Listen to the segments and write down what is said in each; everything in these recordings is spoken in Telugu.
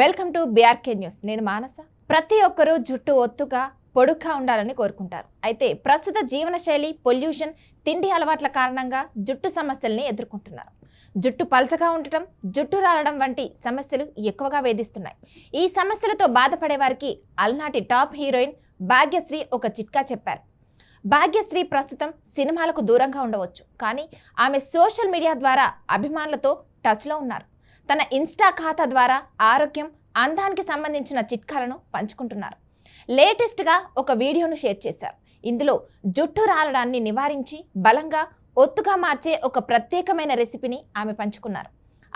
వెల్కమ్ టు బీఆర్కే న్యూస్ నేను మానస. ప్రతి ఒక్కరూ జుట్టు ఒత్తుగా పొడుగ్గా ఉండాలని కోరుకుంటారు. అయితే ప్రస్తుత జీవనశైలి పొల్యూషన్ తిండి అలవాట్ల కారణంగా జుట్టు సమస్యల్ని ఎదుర్కొంటున్నారు. జుట్టు పలచగా ఉండటం జుట్టు రాలడం వంటి సమస్యలు ఎక్కువగా వేధిస్తున్నాయి. ఈ సమస్యలతో బాధపడే వారికి అలనాటి టాప్ హీరోయిన్ భాగ్యశ్రీ ఒక చిట్కా చెప్పారు. భాగ్యశ్రీ ప్రస్తుతం సినిమాలకు దూరంగా ఉండవచ్చు. కానీ ఆమె సోషల్ మీడియా ద్వారా అభిమానులతో టచ్లో ఉన్నారు. తన ఇన్స్టా ఖాతా ద్వారా ఆరోగ్యం అందానికి సంబంధించిన చిట్కాలను పంచుకుంటున్నారు. లేటెస్ట్గా ఒక వీడియోను షేర్ చేశారు. ఇందులో జుట్టు రాలడాన్ని నివారించి బలంగా ఒత్తుగా మార్చే ఒక ప్రత్యేకమైన రెసిపీని ఆమె పంచుకున్నారు.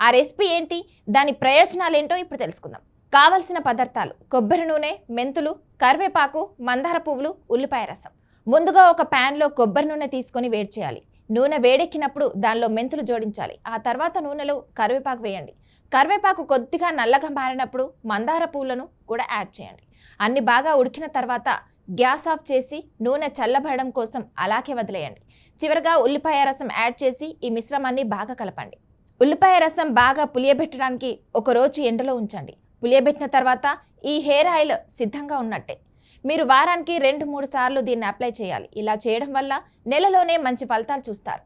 ఆ రెసిపీ ఏంటి? దాని ప్రయోజనాలేంటో ఇప్పుడు తెలుసుకుందాం. కావలసిన పదార్థాలు కొబ్బరి నూనె మెంతులు కరివేపాకు మందార పువ్వులు ఉల్లిపాయ రసం. ముందుగా ఒక ప్యాన్లో కొబ్బరి నూనె తీసుకొని వేడి చేయాలి. నూనె వేడెక్కినప్పుడు దానిలో మెంతులు జోడించాలి. ఆ తర్వాత నూనెలో కరివేపాకు వేయండి. కరివేపాకు కొద్దిగా నల్లగా మారినప్పుడు మందార పువ్వులను కూడా యాడ్ చేయండి. అన్ని బాగా ఉడికిన తర్వాత గ్యాస్ ఆఫ్ చేసి నూనె చల్లబడడం కోసం అలాగే వదిలేయండి. చివరగా ఉల్లిపాయ రసం యాడ్ చేసి ఈ మిశ్రమాన్ని బాగా కలపండి. ఉల్లిపాయ రసం బాగా పులియబెట్టడానికి ఒక రోజు ఎండలో ఉంచండి. పులియబెట్టిన తర్వాత ఈ హెయిర్ ఆయిల్ సిద్ధంగా ఉన్నట్టే. మీరు వారానికి రెండు మూడు సార్లు దీన్ని అప్లై చేయాలి. ఇలా చేయడం వల్ల నెలలోనే మంచి ఫలితాలు చూస్తారు.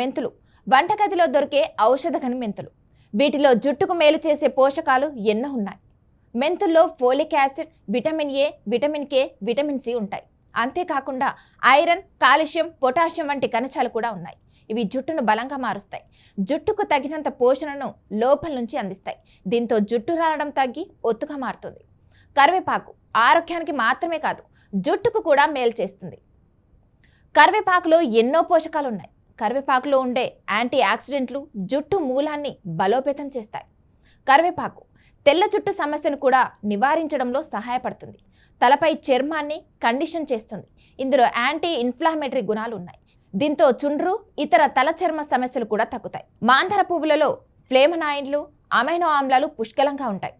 మెంతులు. వంటగదిలో దొరికే ఔషధగని మెంతులు. వీటిలో జుట్టుకు మేలు చేసే పోషకాలు ఎన్నో ఉన్నాయి. మెంతుల్లో folic acid vitamin A vitamin K vitamin C ఉంటాయి. అంతేకాకుండా ఐరన్ కాల్షియం పొటాషియం వంటి కణచాలు కూడా ఉన్నాయి. ఇవి జుట్టును బలంగా మారుస్తాయి. జుట్టుకు తగినంత పోషణను లోపల నుంచి అందిస్తాయి. దీంతో జుట్టు రాలడం తగ్గి ఒత్తుగా మారుతుంది. కరివేపాకు. ఆరోగ్యానికి మాత్రమే కాదు జుట్టుకు కూడా మేలు చేస్తుంది. కరివేపాకులో ఎన్నో పోషకాలు ఉన్నాయి కరివేపాకులో ఉండే యాంటీ ఆక్సిడెంట్లు జుట్టు మూలాన్ని బలోపేతం చేస్తాయి. కరివేపాకు తెల్ల జుట్టు సమస్యను కూడా నివారించడంలో సహాయపడుతుంది. తలపై చర్మాన్ని కండిషన్ చేస్తుంది. ఇందులో యాంటీ ఇన్ఫ్లామేటరీ గుణాలు ఉన్నాయి దీంతో చుండ్రు ఇతర తల చర్మ సమస్యలు కూడా తగ్గుతాయి. మాందర పువ్వులలో ఫ్లేవనాయిడ్లు అమైనో ఆమ్లాలు పుష్కలంగా ఉంటాయి.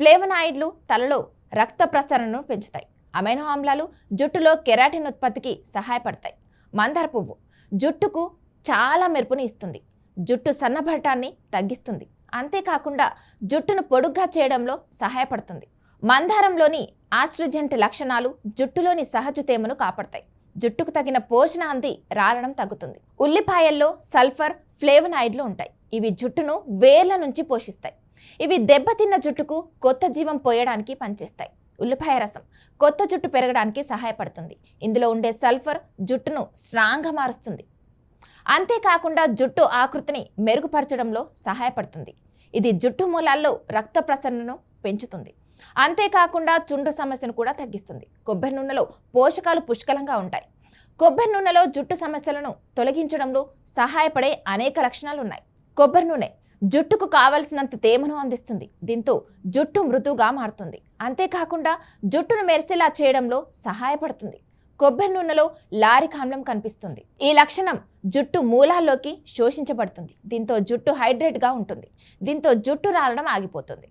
ఫ్లేవనాయిడ్లు తలలో రక్త ప్రసరణను పెంచుతాయి. అమైనో ఆమ్లాలు జుట్టులో కెరాటిన్ ఉత్పత్తికి సహాయపడతాయి. మందార పువ్వు జుట్టుకు చాలా మెరుపుని ఇస్తుంది. జుట్టు సన్నబడటాన్ని తగ్గిస్తుంది. అంతేకాకుండా జుట్టును పొడుగ్గా చేయడంలో సహాయపడుతుంది. మందారంలోని ఆస్ట్రిజెంట్ లక్షణాలు జుట్టులోని సహజ తేమను కాపాడతాయి. జుట్టుకు తగిన పోషణ అంది రాలడం తగ్గుతుంది. ఉల్లిపాయల్లో సల్ఫర్ ఫ్లేవనాయిడ్లు ఉంటాయి. ఇవి జుట్టును వేర్ల నుంచి పోషిస్తాయి. ఇవి దెబ్బతిన్న జుట్టుకు కొత్త జీవం పోయడానికి పనిచేస్తాయి. ఉల్లిపాయ రసం కొత్త జుట్టు పెరగడానికి సహాయపడుతుంది. ఇందులో ఉండే సల్ఫర్ జుట్టును స్ట్రాంగ్గా మారుస్తుంది. అంతేకాకుండా జుట్టు ఆకృతిని మెరుగుపరచడంలో సహాయపడుతుంది. ఇది జుట్టు మూలాల్లో రక్త ప్రసరణను పెంచుతుంది. అంతేకాకుండా చుండ్రు సమస్యను కూడా తగ్గిస్తుంది. కొబ్బరి నూనెలో పోషకాలు పుష్కలంగా ఉంటాయి. కొబ్బరి నూనెలో జుట్టు సమస్యలను తొలగించడంలో సహాయపడే అనేక లక్షణాలు ఉన్నాయి కొబ్బరి నూనె జుట్టుకు కావలసినంత తేమను అందిస్తుంది. దీంతో జుట్టు మృదువుగా మారుతుంది. అంతేకాకుండా జుట్టును మెరిసేలా చేయడంలో సహాయపడుతుంది. కొబ్బరి నూనెలో లారిక్ ఆమ్లం కనిపిస్తుంది. ఈ లక్షణం జుట్టు మూలాల్లోకి శోషించబడుతుంది. దీంతో జుట్టు హైడ్రేట్గా ఉంటుంది. దీంతో జుట్టు రాలడం ఆగిపోతుంది.